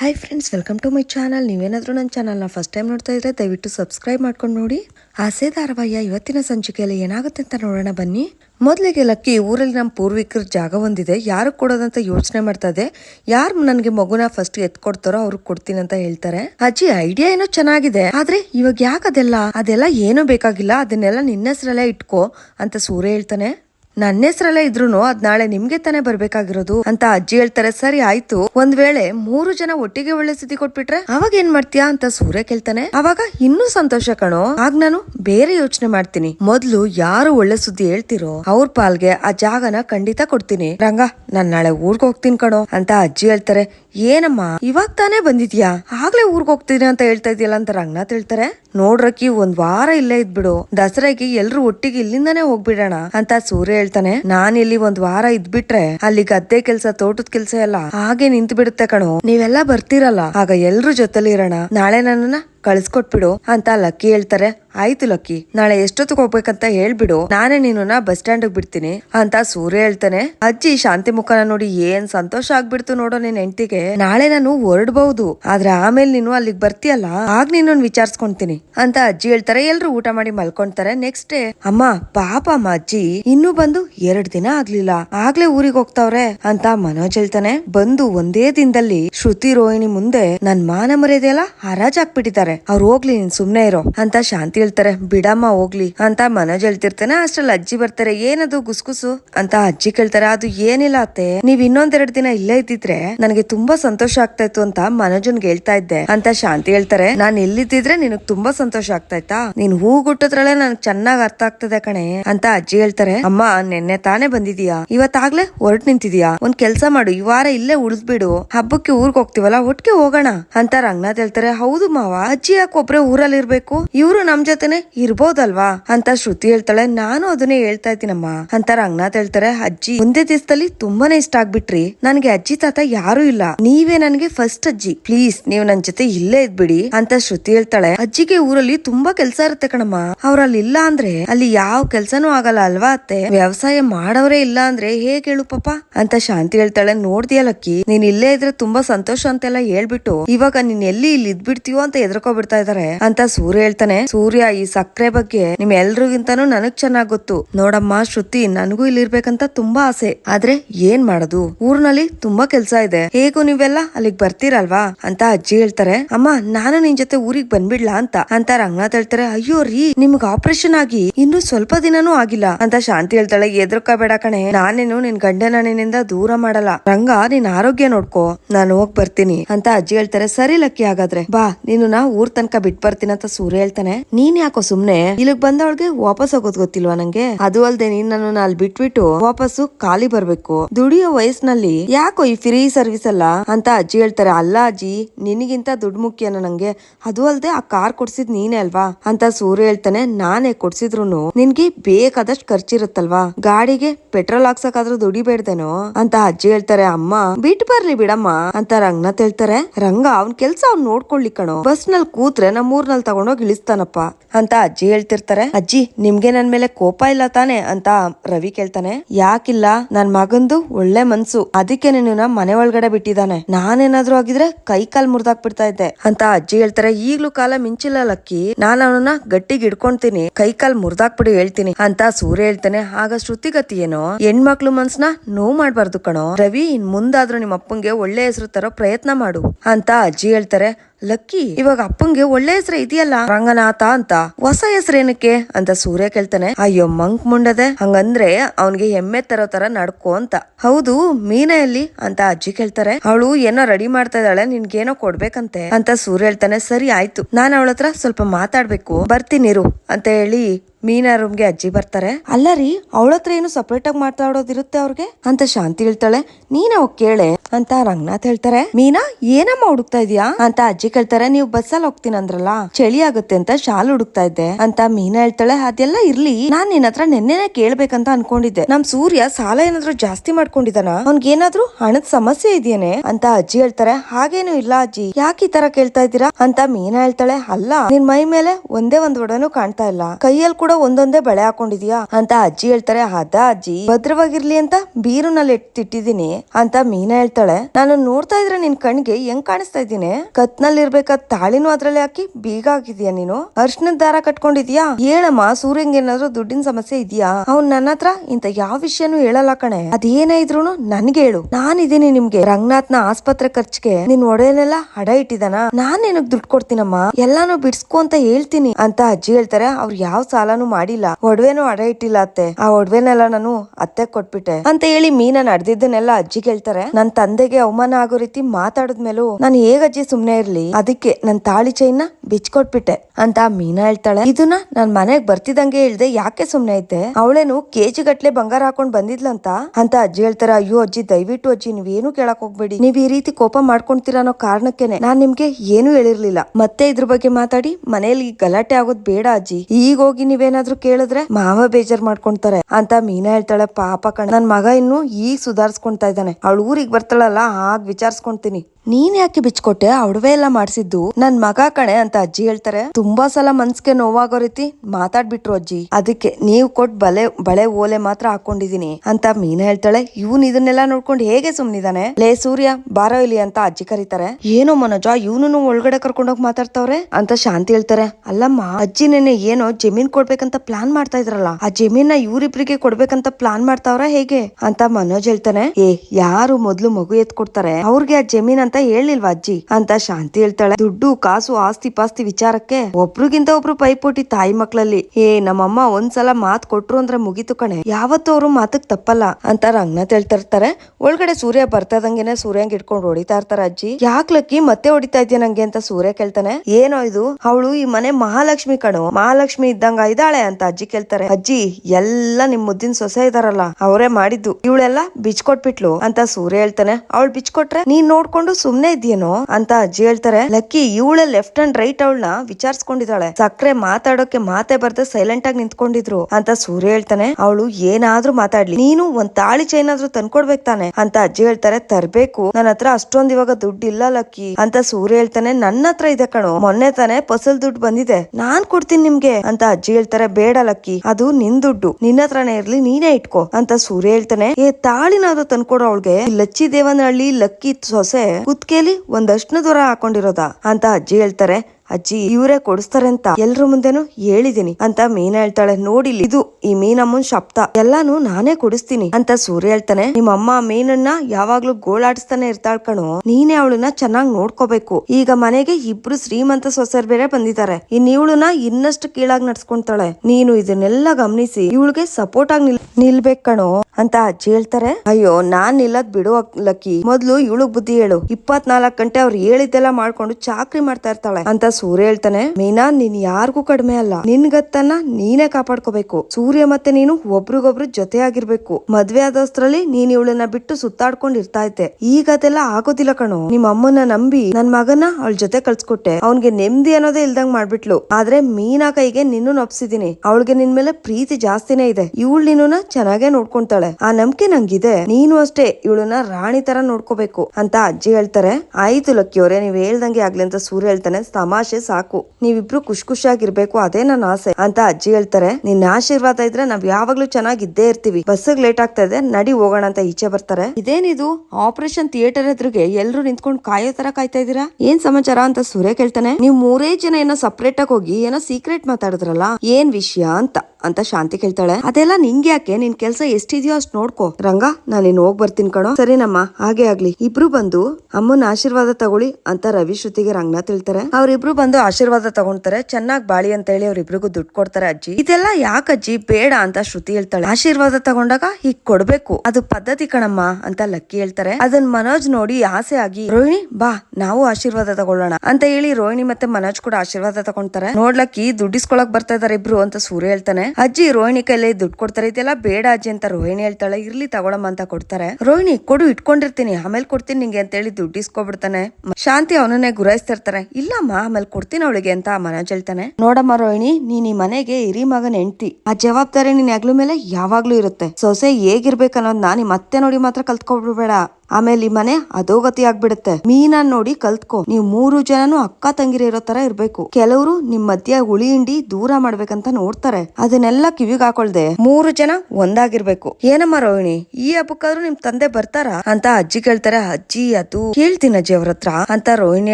Hi friends welcome to my channel ನೀವೇನಾದರೂ ನನ್ನ ಚಾನಲ್ನ ಫಸ್ಟ್ ಟೈಮ್ ನೋಡ್ತಾ ಇದ್ರೆ ದಯವಿಟ್ಟು ಸಬ್ಸ್ಕ್ರೈಬ್ ಮಾಡ್ಕೊಂಡು ನೋಡಿ. ಆಸೆ ಧಾರಾವಾಹಿಯ ಇವತ್ತಿನ ಸಂಚಿಕೆಯಲ್ಲಿ ಏನಾಗುತ್ತೆ ಅಂತ ನೋಡೋಣ ಬನ್ನಿ. ಮೊದಲಿಗೆ ಲಕ್ಕಿ ಊರಲ್ಲಿ ನಮ್ಮ ಪೂರ್ವಿಕರ ಜಾಗ ಒಂದಿದೆ. ಯಾರು ಕೊಡೋದಂತ ಯೋಚನೆ ಮಾಡ್ತಾ ಇದೆ. ಯಾರು ನನಗೆ ಮಗುನ ಫಸ್ಟ್ ಎತ್ಕೊಡ್ತಾರೋ ಅವ್ರಿಗೆ ಕೊಡ್ತೀನಿ ಅಂತ ಹೇಳ್ತಾರೆ. ಅಜ್ಜಿ ಐಡಿಯಾ ಏನೋ ಚೆನ್ನಾಗಿದೆ. ಆದ್ರೆ ಇವಾಗ ಯಾಕೆ ಅದೆಲ್ಲ? ಅದೆಲ್ಲ ಏನೂ ಬೇಕಾಗಿಲ್ಲ. ಅದನ್ನೆಲ್ಲ ನಿನ್ನ ಹೆಸರಲ್ಲೇ ಇಟ್ಕೋ ಅಂತ ಸೂರ್ಯ ಹೇಳ್ತಾನೆ. ನನ್ನ ಹೆಸರಲ್ಲೇ ಇದ್ರು ಅದ್ ನಾಳೆ ನಿಮ್ಗೆ ತಾನೇ ಬರ್ಬೇಕಾಗಿರೋದು ಅಂತ ಅಜ್ಜಿ ಹೇಳ್ತಾರೆ, ಸರಿ, ಆಯ್ತು. ಒಂದ್ ವೇಳೆ ಮೂರು ಜನ ಒಟ್ಟಿಗೆ ಒಳ್ಳೆ ಸುದ್ದಿ ಕೊಟ್ಬಿಟ್ರೆ ಅವಾಗ ಏನ್ ಮಾಡ್ತೀಯಾ? ಅಂತ ಸೂರ್ಯ ಕೇಳ್ತಾನೆ. ಅವಾಗ ಇನ್ನೂ ಸಂತೋಷ ಕಣೋ. ಆಗ ನಾನು ಬೇರೆ ಯೋಚನೆ ಮಾಡ್ತೀನಿ. ಮೊದ್ಲು ಯಾರು ಒಳ್ಳೆ ಸುದ್ದಿ ಹೇಳ್ತಿರೋ ಅವ್ರ ಪಾಲ್ಗೆ ಆ ಜಾಗನ ಖಂಡಿತ ಕೊಡ್ತೀನಿ. ರಂಗ, ನಾನ್ ನಾಳೆ ಊರ್ಗ್ ಹೋಗ್ತೀನಿ ಕಣೋ ಅಂತ ಅಜ್ಜಿ ಹೇಳ್ತಾರೆ. ಏನಮ್ಮ, ಇವಾಗ ತಾನೇ ಬಂದಿದ್ಯಾ? ಆಗ್ಲೇ ಊರ್ಗ್ ಹೋಗ್ತೀನಿ ಅಂತ ಹೇಳ್ತಾ ಇದೆಯಲ್ಲ ಅಂತ ರಂಗನಾಥ್ ಹೇಳ್ತಾರೆ. ನೋಡ್ರಕ್ಕಿ ಒಂದ್ ವಾರ ಇಲ್ಲೇ ಇದ್ಬಿಡು. ದಸರಾಗೆ ಎಲ್ರು ಒಟ್ಟಿಗೆ ಇಲ್ಲಿಂದಾನೇ ಹೋಗ್ಬಿಡೋಣ ಅಂತ ಸೂರ್ಯ ಹೇಳ್ತಾನೆ ನಾನ್ ಇಲ್ಲಿ ಒಂದ್ ವಾರ ಇದ್ಬಿಟ್ರೆ ಅಲ್ಲಿ ಗದ್ದೆ ಕೆಲ್ಸ, ತೋಟದ ಕೆಲ್ಸ ಎಲ್ಲ ಹಾಗೆ ನಿಂತು ಬಿಡುತ್ತೆ ಕಣೋ. ನೀವೆಲ್ಲ ಬರ್ತೀರಲ್ಲ, ಆಗ ಎಲ್ರು ಜೊತೆಲಿ ಇರೋಣ ನಾಳೆ ನನ್ನನ್ನ ಕಳ್ಸ್ಕೊಟ್ಬಿಡು ಅಂತ ಲಕ್ಕಿ ಹೇಳ್ತಾರೆ. ಆಯ್ತು ಲಕ್ಕಿ, ನಾಳೆ ಎಷ್ಟೊತ್ತಿಗೆ ಹೋಗ್ಬೇಕಂತ ಹೇಳ್ಬಿಡು. ನಾನೇ ನೀನು ಬಸ್ ಸ್ಟ್ಯಾಂಡ್ ಬಿಡ್ತೀನಿ ಅಂತ ಸೂರ್ಯ ಹೇಳ್ತಾನೆ. ಅಜ್ಜಿ ಶಾಂತಿ ಮುಖನ ನೋಡಿ ಏನ್ ಸಂತೋಷ ಆಗ್ಬಿಡ್ತು ನೋಡೋ ನಿನ್ ಹೆಂಡತಿಗೆ. ನಾಳೆ ನಾನು ಹೊರಡ್ಬಹುದು ಆದ್ರೆ ಆಮೇಲೆ ನೀನು ಅಲ್ಲಿಗೆ ಬರ್ತೀಯಲ್ಲ? ಆಗ ನೀನು ವಿಚಾರಿಸ್ಕೊಂತೀನಿ ಅಂತ ಅಜ್ಜಿ ಹೇಳ್ತಾರೆ. ಎಲ್ರು ಊಟ ಮಾಡಿ ಮಲ್ಕೊಂತಾರೆ. ನೆಕ್ಸ್ಟ್ ಡೇ ಅಮ್ಮ, ಪಾಪ ಅಮ್ಮ ಅಜ್ಜಿ, ಇನ್ನೂ ಬಂದು ಎರಡ್ ದಿನ ಆಗ್ಲಿಲ್ಲ. ಆಗ್ಲೇ ಊರಿಗೆ ಹೋಗ್ತಾವ್ರೆ ಅಂತ ಮನೋಜ್ ಹೇಳ್ತಾನೆ. ಬಂದು ಒಂದೇ ದಿನದಲ್ಲಿ ಶ್ರುತಿ ರೋಹಿಣಿ ಮುಂದೆ ನನ್ ಮಾನ ಮರ್ಯಾದೆಲ್ಲ ಹರಾಜ್ ಹರಾಜಾಕ್ಬಿಟ್ಟಿದ್ದಾರೆ ಅವ್ರು ಹೋಗ್ಲಿ, ನೀನ್ ಸುಮ್ನೆ ಇರೋ. ಅಂತ ಶಾಂತಿ ಹೇಳ್ತಾರೆ. ಬಿಡಮ್ಮ, ಹೋಗ್ಲಿ. ಅಂತ ಮನೋಜ್ ಹೇಳ್ತಿರ್ತಾನೆ. ಅಷ್ಟ್ರಲ್ಲಿ ಅಜ್ಜಿ ಬರ್ತಾರೆ. ಏನದು ಗುಸ್ಗುಸು? ಅಂತ ಅಜ್ಜಿ ಕೇಳ್ತಾರೆ. ಅದು ಏನಿಲ್ಲ ಅತ್ತೆ. ನೀವ್ ಇನ್ನೊಂದೆರಡು ದಿನ ಇಲ್ಲೇ ಇದ್ದಿದ್ರೆ ನನಗೆ ತುಂಬಾ ಸಂತೋಷ ಆಗ್ತಾ ಇತ್ತು ಅಂತ ಮನೋಜನ್ಗೆ ಹೇಳ್ತಾ ಇದ್ದೆ. ಅಂತ ಶಾಂತಿ ಹೇಳ್ತಾರೆ. ನಾನ್ ಎಲ್ಲಿದ್ದಿದ್ರೆ ನಿನಗ್ ತುಂಬಾ ಸಂತೋಷ ಆಗ್ತಾ ಇತ್ತಾ? ನೀನ್ ಹೂ ಗುಟ್ಟದ್ರಲ್ಲೇ ನನ್ಗೆ ಚೆನ್ನಾಗ್ ಅರ್ಥ ಆಗ್ತದೆ ಕಣೆ. ಅಂತ ಅಜ್ಜಿ ಹೇಳ್ತಾರೆ. ಅಮ್ಮ, ನಿನ್ನೆ ತಾನೇ ಬಂದಿದೀಯಾ? ಇವತ್ತಾಗ್ಲೇ ಹೊರಟ್ ನಿಂತಿದ್ಯಾ? ಒಂದ್ ಕೆಲ್ಸ ಮಾಡು. ಈ ವಾರ ಇಲ್ಲೇ ಉಳಿದ್ಬಿಡು. ಹಬ್ಬಕ್ಕೆ ಊರ್ಗ್ ಹೋಗ್ತಿವಲ್ಲ ಒಟ್ಟಿಗೆ ಹೋಗೋಣ. ಅಂತ ರಂಗನಾಥ್ ಹೇಳ್ತಾರೆ. ಹೌದು ಮಾವ. ಅಜ್ಜಿ ಯಾಕೆ ಒಬ್ರೆ ಊರಲ್ಲಿ ಇರ್ಬೇಕು ಇವ್ರು ನಮ್ ಜೊತೆನೆ ಇರ್ಬೋದಲ್ವಾ? ಅಂತ ಶ್ರುತಿ ಹೇಳ್ತಾಳೆ. ನಾನು ಅದನ್ನೇ ಹೇಳ್ತಾ ಇದ್ದೀನಮ್ಮ. ಅಂತ ರಂಗನಾಥ್ ಹೇಳ್ತಾರೆ. ಅಜ್ಜಿ ಒಂದೇ ದಿವಸದಲ್ಲಿ ತುಂಬಾನೇ ಇಷ್ಟ ಆಗ್ಬಿಟ್ರಿ. ನನ್ಗೆ ಅಜ್ಜಿ ತಾತ ಯಾರು ಇಲ್ಲ. ನೀವೇ ನನ್ಗೆ ಫಸ್ಟ್ ಅಜ್ಜಿ. ಪ್ಲೀಸ್ ನೀವು ನನ್ ಜೊತೆ ಇಲ್ಲೇ ಇದ್ಬಿಡಿ. ಅಂತ ಶ್ರುತಿ ಹೇಳ್ತಾಳೆ. ಅಜ್ಜಿಗೆ ಊರಲ್ಲಿ ತುಂಬಾ ಕೆಲ್ಸ ಇರುತ್ತೆ ಕಣಮ್ಮ. ಅವ್ರಲ್ಲಿ ಇಲ್ಲ ಅಂದ್ರೆ ಅಲ್ಲಿ ಯಾವ ಕೆಲ್ಸನೂ ಆಗಲ್ಲ ಅಲ್ವಾ ಅತ್ತೆ? ವ್ಯವಸಾಯ ಮಾಡೋರೇ ಇಲ್ಲ ಅಂದ್ರೆ ಹೇಗ್ ಹೇಳು ಪಾಪ? ಅಂತ ಶಾಂತಿ ಹೇಳ್ತಾಳೆ. ನೋಡ್ದಿಯ ಲಕ್ಕಿ? ನೀನ್ ಇಲ್ಲೇ ಇದ್ರೆ ತುಂಬಾ ಸಂತೋಷ ಅಂತೆಲ್ಲ ಹೇಳ್ಬಿಟ್ಟು, ಇವಾಗ ನೀನ್ ಎಲ್ಲಿ ಇಲ್ಲಿ ಇದ್ಬಿಡ್ತೀವೋ ಅಂತ ಎದ್ರಕೋಬಿಡ್ತಾ ಇದಾರೆ ಅಂತ ಸೂರ್ಯ ಹೇಳ್ತಾನೆ. ಸೂರ್ಯ, ಈ ಸಕ್ಕರೆ ಬಗ್ಗೆ ನಿಮ್ ಎಲ್ರಿಗಿಂತಾನು ನನಗ್ ಚೆನ್ನಾಗ್ ಗೊತ್ತು. ನೋಡಮ್ಮ, ಶ್ರುತಿ, ನನಗೂ ಇಲ್ಲಿ ಇರ್ಬೇಕಂತ ತುಂಬಾ ಆಸೆ. ಆದ್ರೆ ಏನ್ ಮಾಡೋದು? ಊರ್ನಲ್ಲಿ ತುಂಬಾ ಕೆಲ್ಸ ಇದೆ. ಹೇಗೂ ನೀವೆಲ್ಲ ಅಲ್ಲಿಗ್ ಬರ್ತೀರಲ್ವಾ? ಅಂತ ಅಜ್ಜಿ ಹೇಳ್ತಾರೆ. ಅಮ್ಮ, ನಾನು ನಿನ್ ಜೊತೆ ಊರಿಗ್ ಬಂದ್ಬಿಡ್ಲಾ ಅಂತ. ಅಂತ ರಂಗನಾಥ್ ಹೇಳ್ತಾರೆ. ಅಯ್ಯೋ ರೀ, ನಿಮ್ಗ್ ಆಪರೇಷನ್ ಆಗಿ ಇನ್ನು ಸ್ವಲ್ಪ ದಿನಾನೂ ಆಗಿಲ್ಲ ಅಂತ ಶಾಂತಿ ಹೇಳ್ತಾಳೆ. ಎದ್ರಕೋಬೇಡ ಕಣೆ. ನಾನೇನು ನಿನ್ ಗಂಡನಿಂದ ದೂರ ಮಾಡಲ್ಲ. ರಂಗ, ನಿನ್ ಆರೋಗ್ಯ ನೋಡ್ಕೋ. ನಾನು ಹೋಗ್ ಬರ್ತೀನಿ ಅಂತ ಅಜ್ಜಿ ಹೇಳ್ತಾರೆ. ಸರಿ ಲಕ್ಕಿ, ಹಾಗಾದ್ರೆ ಬಾ, ನೀನು ನಾ ಊರ್ ತನಕ ಬಿಟ್ ಬರ್ತೀನಿ ಅಂತ ಸೂರ್ಯ ಹೇಳ್ತಾನೆ. ನೀನ್ ಯಾಕೋ ಸುಮ್ನೆ? ಇಲ್ಲಿಗ್ ಬಂದವಳಿಗೆ ವಾಪಸ್ ಹೋಗೋದ್ ಗೊತ್ತಿಲ್ವಾ ನಂಗೆ? ಅದು ಅಲ್ದೆ ನೀನ್ ಅಲ್ಲಿ ಬಿಟ್ಬಿಟ್ಟು ವಾಪಸ್ ಖಾಲಿ ಬರ್ಬೇಕು. ದುಡಿಯೋ ವಯಸ್ಸಿನಲ್ಲಿ ಯಾಕೋ ಈ ಫ್ರೀ ಸರ್ವಿಸ್ ಅಲ್ಲ? ಅಂತ ಅಜ್ಜಿ ಹೇಳ್ತಾರೆ. ಅಲ್ಲ ಅಜ್ಜಿ, ನಿನಗಿಂತ ದುಡ್ಡು ಮುಖ್ಯನ ನಂಗೆ? ಅದು ಅಲ್ದೆ ಆ ಕಾರ್ ಕೊಡ್ಸಿದ್ ನೀನೇ ಅಲ್ವಾ? ಅಂತ ಸೂರ್ಯ ಹೇಳ್ತಾನೆ. ನಾನೇ ಕೊಡ್ಸಿದ್ರು ನಿನ್ಗೆ ಬೇಕಾದಷ್ಟು ಖರ್ಚಿರುತ್ತಲ್ವಾ? ಗಾಡಿಗೆ ಪೆಟ್ರೋಲ್ ಹಾಕ್ಸಕ್ಕಾದ್ರೂ ದುಡಿಬೇಡ್ದೇನೋ ಅಂತ ಅಜ್ಜಿ ಹೇಳ್ತಾರೆ. ಅಮ್ಮ, ಬಿಟ್ ಬರ್ಲಿ ಬಿಡಮ್ಮ, ಅಂತ ರಂಗನಾಥ್ ಹೇಳ್ತಾರೆ. ರಂಗ, ಅವ್ನ್ ಕೆಲ್ಸ ಅವ್ನ್ ನೋಡ್ಕೊಳ್ಳಿ ಕಣೋ. ಬಸ್ನಲ್ಲಿ ಕೂತ್ರೆ ನಮ್ಮೂರ್ನಲ್ಲಿ ತಗೊಂಡೋಗಿ ಇಳಿಸ್ತಾನಪ್ಪ. ಅಂತ ಅಜ್ಜಿ ಹೇಳ್ತಿರ್ತಾರೆ. ಅಜ್ಜಿ, ನಿಮ್ಗೆ ನನ್ ಮೇಲೆ ಕೋಪ ಇಲ್ಲ ತಾನೆ? ಅಂತ ರವಿ ಕೇಳ್ತಾನೆ. ಯಾಕಿಲ್ಲ, ನನ್ ಮಗಂದು ಒಳ್ಳೆ ಮನ್ಸು. ಅದಕ್ಕೆ ನೀನು ಮನೆ ಒಳಗಡೆ ಬಿಟ್ಟಿದ್ದಾನೆ. ನಾನೇನಾದ್ರೂ ಆಗಿದ್ರೆ ಕೈ ಕಾಲ್ ಮುರ್ದಾಕ್ಬಿಡ್ತಾ ಇದ್ದೆ. ಅಂತ ಅಜ್ಜಿ ಹೇಳ್ತಾರೆ. ಈಗ್ಲೂ ಕಾಲ ಮಿಂಚಿಲ್ಲ ಲಕ್ಕಿ. ನಾನು ಅವನನ್ನ ಗಟ್ಟಿಗೆ ಇಡ್ಕೊಂತೀನಿ ಕೈ ಕಾಲ್ ಮುರ್ದಾಕ್ಬಿಡಿ ಹೇಳ್ತೀನಿ. ಅಂತ ಸೂರ್ಯ ಹೇಳ್ತಾನೆ. ಆಗ ಶ್ರುತಿಗತಿ ಏನೋ? ಹೆಣ್ಮಕ್ಳು ಮನ್ಸ್ನ ನೋವು ಮಾಡ್ಬಾರ್ದು ಕಣೋ. ರವಿ, ಇನ್ ಮುಂದಾದ್ರೂ ನಿಮ್ಮ ಅಪ್ಪಂಗೆ ಒಳ್ಳೆ ಹೆಸರು ತರೋ ಪ್ರಯತ್ನ ಮಾಡು. ಅಂತ ಅಜ್ಜಿ ಹೇಳ್ತಾರೆ. ಲಕ್ಕಿ, ಇವಾಗ ಅಪ್ಪಂಗೆ ಒಳ್ಳೆ ಹೆಸರು ಇದೆಯಲ್ಲ? ರಂಗನಾಥ ಅಂತ. ಹೊಸ ಹೆಸರೇನಕ್ಕೆ ಅಂತ ಸೂರ್ಯ ಕೇಳ್ತಾನೆ. ಅಯ್ಯೋ, ಮಂಕ್ ಮುಂಡದೆ. ಹಂಗಂದ್ರೆ ಅವನ್ಗೆ ಹೆಮ್ಮೆ ತರೋ ತರ ನಡ್ಕೋ ಅಂತ. ಹೌದು, ಮೀನೆಯಲ್ಲಿ? ಎಲ್ಲಿ ಅಂತ ಅಜ್ಜಿ ಕೇಳ್ತಾರೆ. ಅವಳು ಏನೋ ರೆಡಿ ಮಾಡ್ತಾ ಇದ್ದಾಳೆ, ನಿನ್ಗೇನೋ ಕೊಡ್ಬೇಕಂತೆ. ಅಂತ ಸೂರ್ಯ ಹೇಳ್ತಾನೆ, ಸರಿ, ಆಯ್ತು. ನಾನು ಅವಳ ಹತ್ರ ಸ್ವಲ್ಪ ಮಾತಾಡ್ಬೇಕು. ಬರ್ತೀನಿರು ಅಂತ ಹೇಳಿ ಮೀನಾ ರೂಮ್ಗೆ ಅಜ್ಜಿ ಬರ್ತಾರೆ. ಅಲ್ಲ ರೀ ಅವಳತ್ರ ಏನು ಸಪ್ರೇಟ್ ಆಗಿ ಮಾತಾಡೋದಿರುತ್ತೆ ಅವ್ರಿಗೆ? ಅಂತ ಶಾಂತಿ ಹೇಳ್ತಾಳೆ. ನೀನ್ ಅವ್ ಕೇಳೆ ಅಂತ ರಂಗನಾಥ್ ಹೇಳ್ತಾರೆ. ಮೀನಾ, ಏನಮ್ಮ ಹುಡುಕ್ತಾ ಇದೀಯಾ? ಅಂತ ಅಜ್ಜಿ ಕೇಳ್ತಾರೆ. ನೀವು ಬಸ್ಸಲ್ಲಿ ಹೋಗ್ತೀನಿ ಅಂದ್ರಲ್ಲ, ಚಳಿ ಆಗುತ್ತೆ ಅಂತ ಶಾಲ್ ಹುಡುಕ್ತಾ ಇದ್ದೆ ಅಂತ ಮೀನಾ ಹೇಳ್ತಾಳೆ. ಅದೆಲ್ಲ ಇರ್ಲಿ, ನಾನ್ ನಿನ್ನ ಹತ್ರ ನಿನ್ನೆನೆ ಕೇಳ್ಬೇಕಂತ ಅನ್ಕೊಂಡಿದ್ದೆ. ನಮ್ ಸೂರ್ಯ ಸಾಲ ಏನಾದ್ರು ಜಾಸ್ತಿ ಮಾಡ್ಕೊಂಡಿದಾನ? ಏನಾದ್ರು ಹಣದ ಸಮಸ್ಯೆ ಇದೆಯೇನೆ? ಅಂತ ಅಜ್ಜಿ ಹೇಳ್ತಾರೆ. ಹಾಗೇನು ಇಲ್ಲ ಅಜ್ಜಿ. ಯಾಕೆ ಈ ತರ ಕೇಳ್ತಾ ಇದ್ದೀರಾ? ಅಂತ ಮೀನಾ ಹೇಳ್ತಾಳೆ. ಅಲ್ಲ, ನಿನ್ ಮೈ ಮೇಲೆ ಒಂದೇ ಒಂದ್ ಒಡನು ಕಾಣ್ತಾ ಇಲ್ಲ. ಕೈಯಲ್ಲಿ ಕೂಡ ಒಂದೊಂದೇ ಬಳೆ ಹಾಕೊಂಡಿದ್ಯಾ? ಅಂತ ಅಜ್ಜಿ ಹೇಳ್ತಾರೆ, ಅದ ಅಜ್ಜಿ, ಭದ್ರವಾಗಿರ್ಲಿ ಅಂತ ಬೀರುನಲ್ಲಿ ಎತ್ತಿಟ್ಟಿದೀನಿ ಅಂತ ಮೀನಾ ಹೇಳ್ತಾಳೆ. ನಾನು ನೋಡ್ತಾ ಇದ್ರೆ ನಿನ್ ಕಣ್ಗೆ ಹೆಂಗ್ ಕಾಣಿಸ್ತಾ ಇದ್ದೀನಿ? ಕತ್ನಲ್ಲಿ ಇರ್ಬೇಕಾದ ತಾಳಿನೂ ಅದ್ರಲ್ಲಿ ಹಾಕಿ ಬೀಗ ಹಾಕಿದ್ಯಾ ನೀನು? ಅರ್ಶನದ ದಾರ ಕಟ್ಕೊಂಡಿದ್ಯಾ? ಹೇಳಮ್ಮ, ಸೂರ್ಯಂಗ್ ಏನಾದ್ರು ದುಡ್ಡಿನ ಸಮಸ್ಯೆ ಇದೆಯಾ? ಅವ್ನ್ ನನ್ನ ಹತ್ರ ಇಂತ ಯಾವ ವಿಷಯನೂ ಹೇಳಲ್ಲ ಕಣೆ. ಅದೇನೇ ಇದ್ರು ನನ್ಗೆ ಹೇಳು. ನಾನಿದ್ದೀನಿ ನಿಮ್ಗೆ. ರಂಗನಾಥ್ನ ಆಸ್ಪತ್ರೆ ಖರ್ಚಿಗೆ ನಿನ್ ಒಡೆಯನೆಲ್ಲ ಹಡ ಇಟ್ಟಿದಾನ ನಾನ್ ನಿನಗ್ ದುಡ್ಡು ಕೊಡ್ತೀನಮ್ಮ. ಎಲ್ಲಾನು ಬಿಡ್ಸ್ಕೊ ಅಂತ ಹೇಳ್ತೀನಿ ಅಂತ ಅಜ್ಜಿ ಹೇಳ್ತಾರೆ. ಅವ್ರು ಯಾವ ಸಾಲನು ಮಾಡಿಲ್ಲ. ಒಡವೆನೂ ಅಡ ಇಟ್ಟಿಲ್ಲ ಅತ್ತೆ. ಆ ಒಡವೆನೆಲ್ಲ ನಾನು ಅತ್ತೆ ಕೊಟ್ಬಿಟ್ಟೆ. ಅಂತ ಹೇಳಿ ಮೀನ ನಡೆದಿದ್ದನ್ನೆಲ್ಲ ಅಜ್ಜಿ ಹೇಳ್ತಾರೆ ನನ್ ತಂದೆಗೆ ಅವಮಾನ ಆಗೋ ರೀತಿ ಮಾತಾಡಿದ್ಮೇಲೂ ನಾನು ಹೇಗ್ ಅಜ್ಜಿ ಸುಮ್ನೆ ಇರ್ಲಿ? ಅದಕ್ಕೆ ನನ್ ತಾಳಿ ಚೈನ್ನ ಬಿಚ್ಕೊಟ್ಬಿಟ್ಟೆ ಅಂತ ಮೀನಾ ಹೇಳ್ತಾಳೆ. ಇದನ್ನ ನಾನ್ ಮನೆಗ್ ಬರ್ತಿದಂಗೆ ಹೇಳ್ದೆ ಯಾಕೆ ಸುಮ್ನೆ ಐತೆ ಅವಳೇನು ಕೆಜಿ ಗಟ್ಲೆ ಬಂಗಾರ ಹಾಕೊಂಡ್ ಬಂದಿದ್ಲಂತ? ಅಂತ ಅಜ್ಜಿ ಹೇಳ್ತಾರೆ, ಅಯ್ಯೋ ಅಜ್ಜಿ, ದಯವಿಟ್ಟು ಅಜ್ಜಿ, ನೀವೇನು ಕೇಳಕ್ ಹೋಗ್ಬೇಡಿ. ನೀವ್ ಈ ರೀತಿ ಕೋಪ ಮಾಡ್ಕೊಂತೀರ ಅನ್ನೋ ಕಾರಣಕ್ಕೇನೆ ನಾನ್ ನಿಮ್ಗೆ ಏನು ಹೇಳಿರ್ಲಿಲ್ಲ. ಮತ್ತೆ ಇದ್ರ ಬಗ್ಗೆ ಮಾತಾಡಿ ಮನೆಯಲ್ಲಿ ಗಲಾಟೆ ಆಗೋದ್ ಬೇಡ ಅಜ್ಜಿ. ಈಗ ಹೋಗಿ ನೀವೇನಾದ್ರೂ ಕೇಳಿದ್ರೆ ಮಾವ ಬೇಜಾರ್ ಮಾಡ್ಕೊಂತಾರೆ ಅಂತ ಮೀನಾ ಹೇಳ್ತಾಳೆ, ಪಾಪ ಕಣ್, ನನ್ ಮಗ ಇನ್ನು ಈಗ ಸುಧಾರಿಸ್ಕೊಂತಾ ಇದ್ದಾನೆ. ಅವಳು ಊರಿಗೆ ಬರ್ತಾಳಲ್ಲ ಆಗ ವಿಚಾರಿಸ್ಕೊಂತೀನಿ. ನೀನ್ ಯಾಕೆ ಬಿಚ್ಕೊಟ್ಟೆ? ಅವಡವೇ ಎಲ್ಲ ಮಾಡ್ಸಿದ್ದು. ನನ್ ಮಗ ಕಣೆ ಅಂತ ಅಜ್ಜಿ ಹೇಳ್ತಾರೆ. ತುಂಬಾ ಸಲ ಮನ್ಸ್ಗೆ ನೋವಾಗೋ ರೀತಿ ಮಾತಾಡ್ಬಿಟ್ರು ಅಜ್ಜಿ. ಅದಕ್ಕೆ ನೀವ್ ಕೊಟ್ ಬಲೆ, ಬಳೆ ಓಲೆ ಮಾತ್ರ ಹಾಕೊಂಡಿದೀನಿ ಅಂತ ಮೀನಾ ಹೇಳ್ತಾಳೆ. ಇವನ್ ಇದನ್ನೆಲ್ಲ ನೋಡ್ಕೊಂಡು ಹೇಗೆ ಸುಮ್ನಿದಾನೆ? ಲೇ ಸೂರ್ಯ, ಬಾರೋ ಇಲ್ಲಿ ಅಂತ ಅಜ್ಜಿ ಕರೀತಾರೆ. ಏನೋ ಮನೋಜ ಇವನು ಒಳಗಡೆ ಕರ್ಕೊಂಡೋಗಿ ಮಾತಾಡ್ತಾವ್ರೆ ಅಂತ ಶಾಂತಿ ಹೇಳ್ತಾರೆ. ಅಲ್ಲಮ್ಮ, ಅಜ್ಜಿ ನೆನೆ ಏನೋ ಜಮೀನ್ ಕೊಡ್ಬೇಕಂತ ಪ್ಲಾನ್ ಮಾಡ್ತಾ ಇದ್ರಲ್ಲ. ಆ ಜಮೀನ್ನ ಇವ್ರಿಬ್ರಿಗೆ ಕೊಡ್ಬೇಕಂತ ಪ್ಲಾನ್ ಮಾಡ್ತಾವ್ರ ಹೇಗೆ? ಅಂತ ಮನೋಜ್ ಹೇಳ್ತಾನೆ. ಏ, ಯಾರು ಮೊದ್ಲು ಮಗು ಎತ್ ಕೊಡ್ತಾರೆ ಅವ್ರಿಗೆ ಆ ಜಮೀನ್ ಅಂತ ಹೇಳಿಲ್ವಾ ಅಜ್ಜಿ? ಅಂತ ಶಾಂತಿ ಹೇಳ್ತಾಳೆ. ದುಡ್ಡು, ಕಾಸು, ಆಸ್ತಿ, ಪಾಸ್ತಿ ವಿಚಾರಕ್ಕೆ ಒಬ್ರಿಗಿಂತ ಒಬ್ರು ಪೈಪೋಟಿ ತಾಯಿ ಮಕ್ಳಲ್ಲಿ. ಏ, ನಮ್ಮಮ್ಮ ಒಂದ್ಸಲ ಮಾತ್ ಕೊಟ್ರು ಅಂದ್ರೆ ಮುಗೀತು ಕಣೆ. ಯಾವತ್ತೂ ಅವ್ರು ಮಾತಕ್ ತಪ್ಪಲ್ಲ ಅಂತ ರಂಗನಾಥ್ ಹೇಳ್ತಾ ಇರ್ತಾರೆ. ಒಳಗಡೆ ಸೂರ್ಯ ಬರ್ತದಂಗೆನೆ ಸೂರ್ಯಂಗ್ ಇಟ್ಕೊಂಡು ಹೊಡಿತಾ ಇರ್ತಾರೆ ಅಜ್ಜಿ. ಯಾಕ್ ಲಕ್ಕಿ ಮತ್ತೆ ಹೊಡಿತಾ ಇದೆಯಾ ನಂಗೆ ಅಂತ ಸೂರ್ಯ ಕೇಳ್ತಾನೆ. ಏನೋ ಇದು? ಅವಳು ಈ ಮನೆ ಮಹಾಲಕ್ಷ್ಮಿ ಕಣು. ಮಹಾಲಕ್ಷ್ಮಿ ಇದ್ದಂಗ ಇದ್ದಾಳೆ ಅಂತ ಅಜ್ಜಿ ಕೇಳ್ತಾರೆ. ಅಜ್ಜಿ, ಎಲ್ಲ ನಿಮ್ ಮುದ್ದಿನ ಸೊಸೆ ಇದಾರಲ್ಲ, ಅವರೇ ಮಾಡಿದ್ದು. ಇವಳೆಲ್ಲ ಬಿಚ್ಕೊಟ್ಬಿಟ್ಲು ಅಂತ ಸೂರ್ಯ ಹೇಳ್ತಾನೆ. ಅವಳು ಬಿಚ್ಕೊಟ್ರೆ ನೀನ್ ನೋಡ್ಕೊಂಡು ಸುಮ್ನೆ ಇದೆಯೇನೋ ಅಂತ ಅಜ್ಜಿ ಹೇಳ್ತಾರೆ. ಲಕ್ಕಿ, ಇವಳ ಲೆಫ್ಟ್ ಅಂಡ್ ರೈಟ್ ಅವಳನ್ನ ವಿಚಾರಿಸ್ಕೊಂಡಿದ್ದಾಳೆ. ಸಕ್ರೆ ಮಾತಾಡೋಕೆ ಮಾತೆ ಬರ್ದೆ ಸೈಲೆಂಟ್ ಆಗಿ ನಿಂತ್ಕೊಂಡಿದ್ರು ಅಂತ ಸೂರ್ಯ ಹೇಳ್ತಾನೆ. ಅವಳು ಏನಾದ್ರೂ ಮಾತಾಡ್ಲಿ. ನೀನು ಒಂದ್ ತಾಳಿ ಚೈನ್ ಆದ್ರೂ ತಂದ್ಕೊಡ್ಬೇಕು ತಾನೆ ಅಂತ ಅಜ್ಜಿ ಹೇಳ್ತಾರೆ. ತರ್ಬೇಕು. ನನ್ನ ಹತ್ರ ಅಷ್ಟೊಂದ್ ಇವಾಗ ದುಡ್ಡು ಇಲ್ಲ ಲಕ್ಕಿ ಅಂತ ಸೂರ್ಯ ಹೇಳ್ತಾನೆ. ನನ್ನ ಹತ್ರ ಇದೆ ಕಣೋ. ಮೊನ್ನೆ ತಾನೆ ಫಸಲ್ ದುಡ್ಡು ಬಂದಿದೆ. ನಾನ್ ಕೊಡ್ತೀನಿ ನಿಮ್ಗೆ ಅಂತ ಅಜ್ಜಿ ಹೇಳ್ತಾರೆ. ಬೇಡ ಲಕ್ಕಿ, ಅದು ನಿನ್ ದುಡ್ಡು. ನಿನ್ನ ಹತ್ರನೇ ಇರ್ಲಿ, ನೀನೇ ಇಟ್ಕೋ ಅಂತ ಸೂರ್ಯ ಹೇಳ್ತಾನೆ. ಏ, ತಾಳಿನಾದ್ರೂ ತಂದ್ಕೊಡೋ ಅವಳಿಗೆ ಲಚ್ಚಿ ದೇವನಹಳ್ಳಿ ಲಕ್ಕಿ ಸೊಸೆ ಕುತ್ಕೇಲಿ ಒಂದಷ್ಟು ದೂರ ಹಾಕೊಂಡಿರೋದಾ ಅಂತ ಅಜ್ಜಿ ಹೇಳ್ತಾರೆ. ಅಜ್ಜಿ, ಇವರೇ ಕೊಡಿಸ್ತಾರೆ ಅಂತ ಎಲ್ರ ಮುಂದೆನು ಹೇಳಿದೀನಿ ಅಂತ ಮೀನ ಹೇಳ್ತಾಳೆ. ನೋಡಿಲಿ ಇದು ಈ ಮೀನಮ್ಮನ್ ಶಬ್ದ. ಎಲ್ಲಾನು ನಾನೇ ಕೊಡಿಸ್ತೀನಿ ಅಂತ ಸೂರ್ಯ ಹೇಳ್ತಾನೆ. ನಿಮ್ಮ ಅಮ್ಮ ಮೀನನ್ನ ಯಾವಾಗ್ಲೂ ಗೋಳಾಡಿಸ್ತಾನೆ ಇರ್ತಾಳ್ ಕಣೋ. ನೀನೇ ಅವಳನ್ನ ಚೆನ್ನಾಗ್ ನೋಡ್ಕೋಬೇಕು. ಈಗ ಮನೆಗೆ ಇಬ್ರು ಶ್ರೀಮಂತ ಸೊಸೆರ್ ಬೇರೆ ಬಂದಿದ್ದಾರೆ. ಇನ್ ಇವಳನ್ನ ಇನ್ನಷ್ಟು ಕೀಳಾಗ್ ನಡ್ಸ್ಕೊಂತಾಳೆ. ನೀನು ಇದನ್ನೆಲ್ಲ ಗಮನಿಸಿ, ಇವಳಿಗೆ ಸಪೋರ್ಟ್ ಆಗಿ ನಿಲ್ ನಿಲ್ಬೇಕ್ ಕಣೋ ಅಂತ ಅಜ್ಜಿ ಹೇಳ್ತಾರೆ. ಅಯ್ಯೋ, ನಾನ್ ನಿಲ್ಲದ್ ಬಿಡು ಲಕ್ಕಿ. ಮೊದ್ಲು ಇವಳಗ್ ಬುದ್ಧಿ ಹೇಳು. ಇಪ್ಪತ್ನಾಲ್ಕ್ ಗಂಟೆ ಅವ್ರು ಹೇಳಿದ್ದೆಲ್ಲ ಮಾಡ್ಕೊಂಡು ಚಾಕ್ರಿ ಮಾಡ್ತಾ ಇರ್ತಾಳೆ ಅಂತ ಸೂರ್ಯ ಹೇಳ್ತಾನೆ, ಮೀನಾ, ನೀನ್ ಯಾರಿಗೂ ಕಡಿಮೆ ಅಲ್ಲ. ನಿನ್ ಗತ್ತನ್ನ ನೀನೇ ಕಾಪಾಡ್ಕೋಬೇಕು. ಸೂರ್ಯ ಮತ್ತೆ ನೀನು ಒಬ್ರಿಗೊಬ್ರು ಜೊತೆಯಾಗಿರ್ಬೇಕು. ಮದ್ವೆ ಆದಷ್ಟ್ರಲ್ಲಿ ನೀನ್ ಇವಳನ್ನ ಬಿಟ್ಟು ಸುತ್ತಾಡ್ಕೊಂಡ್ ಇರ್ತಾ ಇದ್ದೆ ಈಗ ಅದೆಲ್ಲ ಆಗೋದಿಲ್ಲ ಕಣೋ. ನಿಮ್ ಅಮ್ಮನ ನಂಬಿ ನನ್ ಮಗನ ಅವಳ ಜೊತೆ ಕಳ್ಸ್ಕೊಟ್ಟೆ. ಅವ್ನ್ಗೆ ನೆಮ್ಮದಿ ಅನ್ನೋದೇ ಇಲ್ದಂಗ್ ಮಾಡ್ಬಿಟ್ಲು. ಆದ್ರೆ ಮೀನಾ ಕೈಗೆ ನಿನ್ನೂ ನಪ್ಸಿದೀನಿ ಅವಳಿಗೆ ನಿನ್ ಮೇಲೆ ಪ್ರೀತಿ ಜಾಸ್ತಿನೇ ಇದೆ. ಇವಳು ನಿನ್ನ ಚೆನ್ನಾಗೇ ನೋಡ್ಕೊಂತಾಳೆ. ಆ ನಂಬಿಕೆ ನಂಗಿದೆ. ನೀನು ಅಷ್ಟೇ ಇವಳನ್ನ ರಾಣಿ ತರ ನೋಡ್ಕೋಬೇಕು. ಅಂತ ಅಜ್ಜಿ ಹೇಳ್ತಾರೆ. ಆಯ್ತು ಲಕ್ಕಿಯವರೇ, ನೀವ್ ಹೇಳ್ದಂಗೆ ಆಗ್ಲಿ ಅಂತ ಸೂರ್ಯ ಹೇಳ್ತಾನೆ. ತಮಾಷೆ ಸಾಕು. ನೀವಿಬ್ರು ಖುಷ್ ಖುಷಿಯಾಗಿರ್ಬೇಕು ಅದೇ ನನ್ನ ಆಸೆ ಅಂತ ಅಜ್ಜಿ ಹೇಳ್ತಾರೆ. ನಿನ್ನ ಆಶೀರ್ವಾದ ಇದ್ರೆ ನಾವ್ ಯಾವಾಗ್ಲೂ ಚೆನ್ನಾಗಿದ್ದೇ ಇರ್ತೀವಿ. ಬಸ್ಸಿಗೆ ಲೇಟ್ ಆಗ್ತಾ ಇದೆ, ನಡಿ ಹೋಗೋಣ ಅಂತ ಈಚೆ ಬರ್ತಾರೆ. ಇದೇನಿದು? ಆಪರೇಷನ್ ಥಿಯೇಟರ್ ಎದುರಿಗೆ ಎಲ್ರು ನಿಂತ್ಕೊಂಡು ಕಾಯೋ ತರ ಕಾಯ್ತಾ ಇದೀರಾ ಏನ್ ಸಮಾಚಾರ ಅಂತ ಸೂರ್ಯ ಕೇಳ್ತಾನೆ. ನೀವ್ ಮೂರೇ ಜನ ಏನೋ ಸಪ್ರೇಟ್ ಆಗಿ ಹೋಗಿ ಏನೋ ಸೀಕ್ರೆಟ್ ಮಾತಾಡಿದ್ರಲ್ಲ, ಏನ್ ವಿಷಯ ಅಂತ. ಅಂತ ಶಾಂತಿ ಕೇಳ್ತಾಳೆ. ಅದೆಲ್ಲ ನಿಂಗೆ ಯಾಕೆ? ನಿನ್ ಕೆಲ್ಸ ಎಷ್ಟಿದ್ಯೋ ಅಷ್ಟ್ ನೋಡ್ಕೋ. ರಂಗ, ನಾನು ಇನ್ ಹೋಗ್ ಬರ್ತೀನಿ ಕಣೋ. ಸರಿನಮ್ಮ, ಹಾಗೆ ಆಗ್ಲಿ. ಇಬ್ರು ಬಂದು ಅಮ್ಮನ ಆಶೀರ್ವಾದ ತಗೊಳ್ಳಿ ಅಂತ ರವಿ ಶ್ರುತಿಗೆ ರಂಗನಾಥ್ ಹೇಳ್ತಾರೆ. ಅವ್ರಿಬ್ರು ಬಂದು ಆಶೀರ್ವಾದ ತಗೊಂತಾರೆ ಚೆನ್ನಾಗ್ ಬಾಳಿ ಅಂತ ಹೇಳಿ ಅವ್ರಿಬ್ರಿಗೂ ದುಡ್ಡು ಕೊಡ್ತಾರೆ ಅಜ್ಜಿ. ಇದೆಲ್ಲ ಯಾಕಜ್ಜಿ ಬೇಡ ಅಂತ ಶ್ರುತಿ ಹೇಳ್ತಾಳೆ. ಆಶೀರ್ವಾದ ತಗೊಂಡಾಗ ಹೀಗ್ ಕೊಡ್ಬೇಕು. ಅದು ಪದ್ಧತಿ ಕಣಮ್ಮ ಅಂತ ಲಕ್ಕಿ ಹೇಳ್ತಾರೆ. ಅದನ್ ಮನೋಜ್ ನೋಡಿ ಆಸೆ ಆಗಿ, ರೋಹಿಣಿ, ಬಾ, ನಾವು ಆಶೀರ್ವಾದ ತಗೊಳ್ಳೋಣ. ಅಂತ ಹೇಳಿ ರೋಹಿಣಿ ಮತ್ತೆ ಮನೋಜ್ ಕೂಡ ಆಶೀರ್ವಾದ ತಗೊಂತಾರೆ ನೋಡ್ಲಕ್ಕಿ ದುಡ್ಡಿಸ್ಕೊಳಕ್ ಬರ್ತಾ ಇದಾರೆ ಇಬ್ರು ಅಂತ ಸೂರ್ಯ ಹೇಳ್ತಾನೆ. ಅಜ್ಜಿ ರೋಹಿಣಿ ಕೈಲಿ ದುಡ್ಡು ಕೊಡ್ತಾರೆ. ಇದೆಲ್ಲ ಬೇಡ ಅಜ್ಜಿ ಅಂತ ರೋಹಿಣಿ ಹೇಳ್ತಾಳೆ. ಇರ್ಲಿ ತಗೊಳಮ್ಮ ಅಂತ ಕೊಡ್ತಾರೆ. ರೋಹಿಣಿ, ಕೊಡು, ಇಟ್ಕೊಂಡಿರ್ತೀನಿ. ಆಮೇಲೆ ಕೊಡ್ತೀನಿ ನಿಂಗೆ ಅಂತ ಹೇಳಿ ದುಡ್ಡು ಇಸ್ಕೊಬಿಡ್ತಾನೆ. ಶಾಂತಿ ಅವನನ್ನೇ ಗುರಾಯಿಸ್ತಿರ್ತಾರೆ. ಇಲ್ಲಮ್ಮ, ಆಮೇಲೆ ಕೊಡ್ತೀನಿ ಅವಳಿಗೆ ಅಂತ ಮನೋಜ್ ಹೇಳ್ತಾನೆ. ನೋಡಮ್ಮ ರೋಹಿಣಿ, ನೀನ್ ಈ ಮನೆಗೆ ಹಿರಿ ಮಗನ ಹೆಂಡತಿ. ಆ ಜವಾಬ್ದಾರಿ ನಿನ್ ಹೆಗ್ಲ ಮೇಲೆ ಯಾವಾಗ್ಲೂ ಇರುತ್ತೆ. ಸೊಸೆ ಹೇಗಿರ್ಬೇಕು ಅನ್ನೋದ್ ನೀ ಮತ್ತೆ ನೋಡಿ ಮಾತ್ರ ಕಲ್ತ್ಕೊಬಿಡ್ಬೇಡ. ಆಮೇಲೆ ಈ ಮನೆ ಅಧೋಗತಿ ಆಗ್ಬಿಡುತ್ತೆ. ಮೀನನ್ ನೋಡಿ ಕಲ್ತ್ಕೊ. ನೀವು ಮೂರು ಜನನು ಅಕ್ಕ ತಂಗಿರಿ ಇರೋ ತರ ಇರ್ಬೇಕು. ಕೆಲವರು ನಿಮ್ ಮಧ್ಯ ಹುಳಿ ಹಿಂಡಿ ದೂರ ಮಾಡ್ಬೇಕಂತ ನೋಡ್ತಾರೆ. ಅದನ್ನೆಲ್ಲ ಕಿವಿಗ್ ಹಾಕೊಳ್ದೆ. ಮೂರು ಜನ ಒಂದಾಗಿರ್ಬೇಕು. ಏನಮ್ಮ ರೋಹಿಣಿ, ಈ ಹಬ್ಬಕ್ಕಾದ್ರೂ ನಿಮ್ ತಂದೆ ಬರ್ತಾರ? ಅಂತ ಅಜ್ಜಿ ಕೇಳ್ತಾರೆ. ಅಜ್ಜಿ, ಅದು ಕೇಳ್ತೀನಿ ಅಜ್ಜಿ ಅವ್ರ ಹತ್ರ ಅಂತ ರೋಹಿಣಿ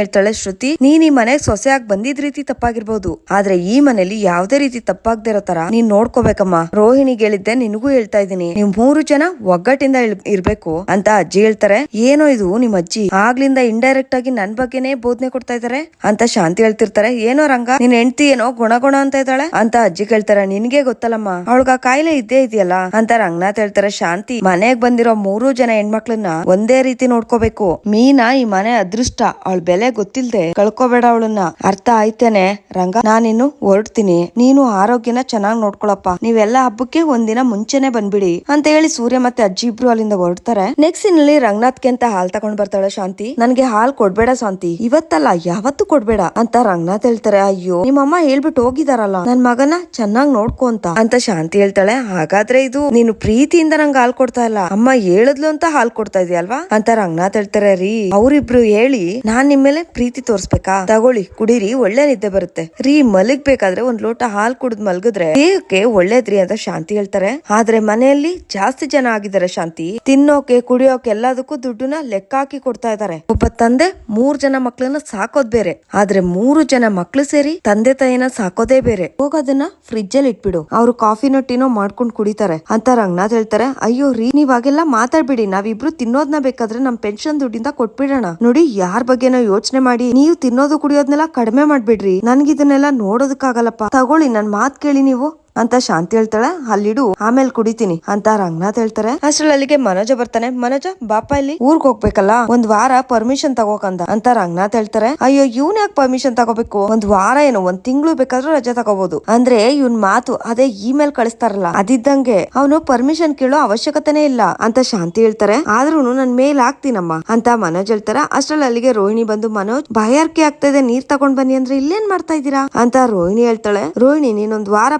ಹೇಳ್ತಾಳೆ. ಶ್ರುತಿ, ನೀನ್ ಈ ಮನೆಗೆ ಸೊಸೆಯಾಗಿ ಬಂದಿದ್ ರೀತಿ ತಪ್ಪಾಗಿರ್ಬೋದು. ಆದ್ರೆ ಈ ಮನೇಲಿ ಯಾವ್ದೇ ರೀತಿ ತಪ್ಪಾಗ್ದೇ ಇರೋ ತರ ನೀನ್ ನೋಡ್ಕೋಬೇಕಮ್ಮ. ರೋಹಿಣಿ ಹೇಳಿದ್ದೆ, ನಿನಗೂ ಹೇಳ್ತಾ ಇದೀನಿ ನೀವು ಮೂರು ಜನ ಒಗ್ಗಟ್ಟಿಂದ ಇರ್ಬೇಕು ಅಂತ ಅಜ್ಜಿ ಹೇಳ್ತಾರೆ. ಏನೋ ಇದು ನಿಮ್ಮ ಅಜ್ಜಿ? ಆಗ್ಲಿಂದ ಇಂಡೈರೆಕ್ಟ್ ಆಗಿ ನನ್ ಬಗ್ಗೆನೆ ಬೋಧನೆ ಕೊಡ್ತಾ ಇದಾರೆ? ಅಂತ ಶಾಂತಿ ಹೇಳ್ತಿರ್ತಾರೆ, ಏನೋ ರಂಗ, ನಿನ್ ಹೆಂಡತಿ ಏನೋ ಗುಣಗುಣ ಗುಣ ಅಂತ ಇದ್ದಾಳೆ? ಅಂತ ಅಜ್ಜಿ ಕೇಳ್ತಾರೆ, ನಿನ್ಗೆ ಗೊತ್ತಲ್ಲಮ್ಮ, ಅವಳಗ ಕಾಯಿಲೆ ಇದ್ದೇ ಇದೆಯಲ್ಲ? ಅಂತ ರಂಗನಾಥ್ ಹೇಳ್ತಾರೆ, ಶಾಂತಿ, ಮನೆಗ್ ಬಂದಿರೋ ಮೂರು ಜನ ಹೆಣ್ಮಕ್ಳನ್ನ ಒಂದೇ ರೀತಿ ನೋಡ್ಕೋಬೇಕು. ಮೀನಾ ಈ ಮನೆ ಅದೃಷ್ಟ, ಅವಳ ಬೆಲೆ ಗೊತ್ತಿಲ್ದೆ ಕಳ್ಕೊಬೇಡ ಅವಳನ್ನ. ಅರ್ಥ ಆಯ್ತೇನೆ, ರಂಗ, ನಾನಿನ್ನು ಹೊರಡ್ತೀನಿ. ನೀನು ಆರೋಗ್ಯನ ಚೆನ್ನಾಗ್ ನೋಡ್ಕೊಳಪ್ಪ. ನೀವೆಲ್ಲ ಹಬ್ಬಕ್ಕೆ ಒಂದಿನ ಮುಂಚೆನೆ ಬಂದ್ಬಿಡಿ. ಅಂತ ಹೇಳಿ ಸೂರ್ಯ ಮತ್ತೆ ಅಜ್ಜಿ ಇಬ್ರು ಅಲ್ಲಿಂದ ಹೊರಡ್ತಾರೆ. ನೆಕ್ಸ್ಟ್ ಇನ್ನಲ್ಲಿ ರಂಗನಾಥ್ಗೆ ಅಂತ ಹಾಲ್ ತಗೊಂಡ್ ಬರ್ತಾಳೆ ಶಾಂತಿ? ನನ್ಗೆ ಹಾಲ್ ಕೊಡ್ಬೇಡ ಶಾಂತಿ. ಇವತ್ತಲ್ಲ, ಯಾವತ್ತು ಕೊಡ್ಬೇಡ ಅಂತ ರಂಗನಾಥ್ ಹೇಳ್ತಾರೆ. ಅಯ್ಯೋ, ನಿಮ್ಮಮ್ಮ ಹೇಳ್ಬಿಟ್ಟು ಹೋಗಿದಾರಲ್ಲ. ನನ್ ಮಗನ ಚೆನ್ನಾಗ್ ನೋಡ್ಕೊ ಅಂತ. ಅಂತ ಶಾಂತಿ ಹೇಳ್ತಾಳೆ. ಹಾಗಾದ್ರೆ ಇದು ನೀನು ಪ್ರೀತಿಯಿಂದ ನಂಗೆ ಹಾಲ್ ಕೊಡ್ತಾ ಇಲ್ಲ. ಅಮ್ಮ ಹೇಳಿದ್ಲು ಅಂತ ಹಾಲ್ ಕೊಡ್ತಾ ಇದೆಯಲ್ವಾ ಅಂತ ರಂಗನಾಥ್ ಹೇಳ್ತಾರೆ. ರೀ, ಅವ್ರಿಬ್ರು ಹೇಳಿ, ನಾನ್ ನಿಮ್ ಮೇಲೆ ಪ್ರೀತಿ ತೋರ್ಸ್ಬೇಕಾ? ತಗೊಳ್ಳಿ, ಕುಡೀರಿ, ಒಳ್ಳೆ ನಿದ್ದೆ ಬರುತ್ತೆ. ರೀ, ಮಲಗ್ಬೇಕಾದ್ರೆ ಒಂದ್ ಲೋಟ ಹಾಲ್ ಕುಡಿದ್ ಮಲಗಿದ್ರೆ ದೇಹಕ್ಕೆ ಒಳ್ಳೇದ್ರಿ ಅಂತ ಶಾಂತಿ ಹೇಳ್ತಾರೆ. ಆದ್ರೆ ಮನೆಯಲ್ಲಿ ಜಾಸ್ತಿ ಜನ ಆಗಿದ್ದಾರೆ ಶಾಂತಿ. ತಿನ್ನೋಕೆ, ಕುಡಿಯೋಕೆ ಎಲ್ಲದಕ್ಕೂ ದುಡ್ಡನ್ನ ಲೆಕ್ಕ ಹಾಕಿ ಕೊಡ್ತಾ ಇದ್ದಾರೆ. ಒಬ್ಬ ತಂದೆ ಮೂರ್ ಜನ ಮಕ್ಳನ್ನ ಸಾಕೋದ್ ಬೇರೆ. ಆದ್ರೆ ಮೂರು ಜನ ಮಕ್ಳು ಸೇರಿ ತಂದೆ ತಾಯಿನ ಸಾಕೋದೇ ಬೇರೆ. ಹೋಗೋದನ್ನ ಫ್ರಿಜ್ ಅಲ್ಲಿ ಇಟ್ಬಿಡು. ಅವ್ರು ಕಾಫಿನೋ ಟೀನೋ ಮಾಡ್ಕೊಂಡ್ ಕುಡಿತಾರೆ. ಅಂತ ರಂಗನಾಥ್ ಹೇಳ್ತಾರೆ, ಅಯ್ಯೋ ರೀ ನೀವಾಗೆಲ್ಲ ಮಾತಾಡ್ಬೇಡಿ ಮಾತಾಡ್ಬಿಡಿ. ನಾವಿಬ್ರು ತಿನ್ನೋದ್ನ ಬೇಕಾದ್ರೆ ನಮ್ ಪೆನ್ಷನ್ ದುಡ್ಡಿಂದ ಕೊಟ್ಬಿಡೋಣ. ನೋಡಿ, ಯಾರ್ ಬಗ್ಗೆನೋ ಯೋಚನೆ ಮಾಡಿ, ನೀವು ತಿನ್ನೋದು ಕುಡಿಯೋದ್ನೆಲ್ಲ ಕಡಿಮೆ ಮಾಡ್ಬಿಡ್ರಿ. ನನ್ಗಿದನ್ನೆಲ್ಲ ನೋಡೋದಕ್ಕಾಗಲ್ಲಪ್ಪ. ತಗೊಳ್ಳಿ, ನನ್ ಮಾತ್ ಕೇಳಿ ನೀವು. ಅಂತ ಶಾಂತಿ ಹೇಳ್ತಾಳೆ. ಅಲ್ಲಿಡು ಆಮೇಲೆ ಕುಡಿತೀನಿ ಅಂತ ರಂಗನಾಥ್ ಹೇಳ್ತಾರೆ. ಅಷ್ಟ್ರಲ್ಲಿ ಅಲ್ಲಿಗೆ ಮನೋಜ ಬರ್ತಾನೆ. ಮನೋಜ, ಬಾಪ, ಇಲ್ಲಿ ಊರ್ಗ್ ಹೋಗ್ಬೇಕಲ್ಲ? ಒಂದ್ ವಾರ ಪರ್ಮಿಷನ್ ತಗೋಕಂದ ಅಂತ ರಂಗನಾಥ್ ಹೇಳ್ತಾರೆ. ಅಯ್ಯೋ, ಇವ್ನ ಯಾಕೆ ಪರ್ಮಿಷನ್ ತಗೋಬೇಕು? ಒಂದ್ ವಾರ ಏನು, ಒಂದ್ ತಿಂಗಳು ಬೇಕಾದ್ರೂ ರಜೆ ತಗೋಬಹುದು ಅಂದ್ರೆ ಇವ್ನ್ ಮಾತು ಅದೇ ಇಮೇಲ್ ಕಳಿಸ್ತಾರಲ್ಲ, ಅದಿದ್ದಂಗೆ. ಅವನು ಪರ್ಮಿಷನ್ ಕೇಳೋ ಅವಶ್ಯಕತೆನೇ ಇಲ್ಲ ಅಂತ ಶಾಂತಿ ಹೇಳ್ತಾರೆ. ಆದ್ರೂ ನನ್ ಮೇಲ್ ಹಾಕ್ತೀನಮ್ಮ ಅಂತ ಮನೋಜ್ ಹೇಳ್ತಾರೆ. ಅಷ್ಟ್ರಲ್ಲಿ ಅಲ್ಲಿಗೆ ರೋಹಿಣಿ ಬಂದು, ಮನೋಜ್, ಬಾಯಾರಿಕೆ ಆಗ್ತಾ ಇದೆ. ನೀರ್ ತಗೊಂಡ್ ಬನ್ನಿ ಅಂದ್ರೆ ಇಲ್ಲೇನ್ ಮಾಡ್ತಾ ಇದ್ದೀರಾ? ಅಂತ ರೋಹಿಣಿ ಹೇಳ್ತಾಳೆ. ರೋಹಿಣಿ, ನೀನೊಂದ್ ವಾರ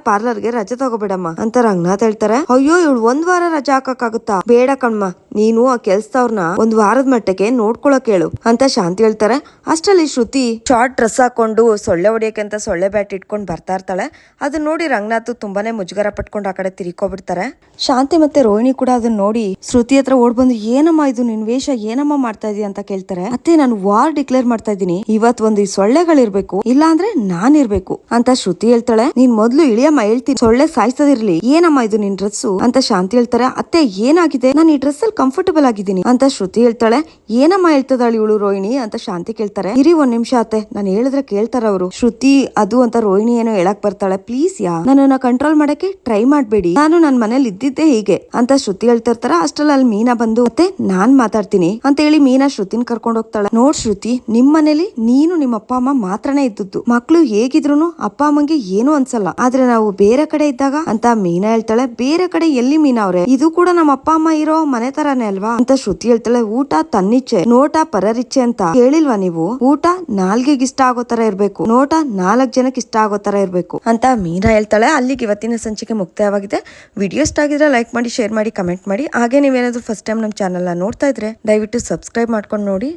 ಪಾರ್ಲರ್ಗೆ ರಜೆ ತಗೋಬೇಡಮ್ಮ ಅಂತ ರಂಗನಾಥ್ ಹೇಳ್ತಾರೆ. ಅಯ್ಯೋ, ಇವಳು ಒಂದ್ ವಾರ ರಜೆ ಹಾಕಕ್ಕಾಗುತ್ತಾ? ಬೇಡ ಕಣ್ಮ, ನೀನು ಆ ಕೆಲ್ಸದವ್ರನ್ನ ಒಂದ್ ವಾರದ ಮಟ್ಟಕ್ಕೆ ನೋಡ್ಕೊಳಕ್ ಹೇಳು ಅಂತ ಶಾಂತಿ ಹೇಳ್ತಾರೆ. ಅಷ್ಟರಲ್ಲಿ ಶ್ರುತಿ ಶಾರ್ಟ್ ಡ್ರೆಸ್ ಹಾಕೊಂಡು ಸೊಳ್ಳೆ ಹೊಡಿಯಕ್ಕೆ ಅಂತ ಸೊಳ್ಳೆ ಬ್ಯಾಟ್ ಇಟ್ಕೊಂಡ್ ಬರ್ತಾ ಇರ್ತಾಳೆ. ಅದನ್ನ ನೋಡಿ ರಂಗನಾಥ್ ತುಂಬಾನೇ ಮುಜುಗರ ಪಟ್ಕೊಂಡು ಆ ಕಡೆ ತಿರ್ಕೋಬಿಡ್ತಾರೆ. ಶಾಂತಿ ಮತ್ತೆ ರೋಹಿಣಿ ಕೂಡ ಅದನ್ನ ನೋಡಿ ಶ್ರುತಿ ಹತ್ರ ಓಡ್ ಬಂದು, ಏನಮ್ಮ ಇದು? ನಿನ್ ವೇಷ ಏನಮ್ಮ ಮಾಡ್ತಾ ಇದೀಯ? ಅಂತ ಕೇಳ್ತಾರೆ. ಅತ್ತೆ, ನಾನು ವಾರ್ ಡಿಕ್ಲೇರ್ ಮಾಡ್ತಾ ಇದ್ದೀನಿ ಇವತ್ ಒಂದು ಈ ಸೊಳ್ಳೆಗಳಿರ್ಬೇಕು ಇಲ್ಲ ಅಂದ್ರೆ ನಾನ್ ಇರ್ಬೇಕು ಅಂತ ಶ್ರುತಿ ಹೇಳ್ತಾಳೆ. ನೀನ್ ಮೊದ್ಲು ಇಳಿಯಮ್ಮ, ಹೇಳ್ತೀನಿ. ಸೊಳ್ಳೆ ಸಾಯ್ತದಿರ್ಲಿ ಏನಮ್ಮ ಇದು ನಿನ್ ಡ್ರೆಸ್ ಅಂತ ಶಾಂತಿ ಹೇಳ್ತಾರೆ. ಅತ್ತೆ, ಏನಾಗಿದೆ? ನಾನು ಈ ಡ್ರೆಸ್ ಅಲ್ಲಿ ಕಂಫರ್ಟಬಲ್ ಆಗಿದ್ದೀನಿ. ಅಂತ ಶ್ರುತಿ ಹೇಳ್ತಾಳೆ. ಏನಮ್ಮ ಹೇಳ್ತದಾಳಿ ಇವಳು ರೋಹಿಣಿ? ಅಂತ ಶಾಂತಿ ಕೇಳ್ತಾರೆ. ಇರಿ ಒಂದ್ ನಿಮಿಷ ಅತ್ತೆ. ನಾನು ಹೇಳಿದ್ರೆ ಕೇಳ್ತಾರ ಅವರು. ಶ್ರುತಿ, ಅದು ಅಂತ ರೋಹಿಣಿ ಏನೋ ಹೇಳಕ್ ಬರ್ತಾಳೆ. ಪ್ಲೀಸ್ ಯಾ. ನನ್ನನ್ನ ಕಂಟ್ರೋಲ್ ಮಾಡಕ್ಕೆ ಟ್ರೈ ಮಾಡ್ಬೇಡಿ. ನಾನು ನನ್ ಮನೇಲಿ ಇದ್ದಿದ್ದೆ ಹೀಗೆ. ಅಂತ ಶ್ರುತಿ ಹೇಳ್ತಿರ್ತಾರ. ಅಷ್ಟ್ರಲ್ಲಿ ಅಲ್ಲಿ ಮೀನಾ ಬಂದು ಮತ್ತೆ ನಾನ್ ಮಾತಾಡ್ತೀನಿ. ಅಂತ ಹೇಳಿ ಮೀನಾ ಶ್ರುತಿನ್ ಕರ್ಕೊಂಡು ಹೋಗ್ತಾಳೆ. ನೋಡ್ ಶ್ರುತಿ, ನಿಮ್ ಮನೇಲಿ ನೀನು ನಿಮ್ಮ ಅಪ್ಪ ಅಮ್ಮ ಮಾತ್ರನೇ ಇದ್ದದ್ದು. ಮಕ್ಳು ಹೇಗಿದ್ರು ಅಪ್ಪ ಅಮ್ಮಂಗೆ ಏನು ಅನ್ಸಲ್ಲ. ಆದ್ರೆ ನಾವು ಬೇರೆ ಕಡೆ ಇದ್ದಾಗ ಅಂತ ಮೀನಾ ಹೇಳ್ತಾಳೆ, ಬೇರೆ ಕಡೆ ಎಲ್ಲಿ ಮೀನಾ ಅವ್ರೆ? ಇದು ಕೂಡ ನಮ್ಮ ಅಪ್ಪ, ಅಮ್ಮ ಇರೋ ಮನೆ ತರಾನೇ ಅಲ್ವಾ? ಅಂತ ಶ್ರುತಿ ಹೇಳ್ತಾಳೆ, ಊಟ ತನ್ನಿಚ್ಛೆ ನೋಟ ಪರರಿಚ್ಛೆ ಅಂತ. ಹೇಳಿಲ್ವಾ ನೀವು? ಊಟ ನಾಲ್ಗೆಗೆ ಇಷ್ಟ ಆಗೋ ತರ ಇರ್ಬೇಕು. ನೋಟ ನಾಲ್ಕ್ ಜನಕ್ಕೆ ಇಷ್ಟ ಆಗೋ ತರ ಇರ್ಬೇಕು ಅಂತ ಮೀನಾ ಹೇಳ್ತಾಳೆ. ಅಲ್ಲಿಗೆ ಇವತ್ತಿನ ಸಂಚಿಕೆ ಮುಕ್ತಾಯವಾಗಿದೆ. ವಿಡಿಯೋ ಇಷ್ಟ ಆಗಿದ್ರೆ ಲೈಕ್ ಮಾಡಿ, ಶೇರ್ ಮಾಡಿ, ಕಮೆಂಟ್ ಮಾಡಿ. ಹಾಗೆ ನೀವೇನಾದ್ರೂ ಫಸ್ಟ್ ಟೈಮ್ ನಮ್ಮ ಚಾನಲ್ನ ನೋಡ್ತಾ ಇದ್ರೆ, ದಯವಿಟ್ಟು ಸಬ್ಸ್ಕ್ರೈಬ್ ಮಾಡ್ಕೊಂಡು ನೋಡಿ.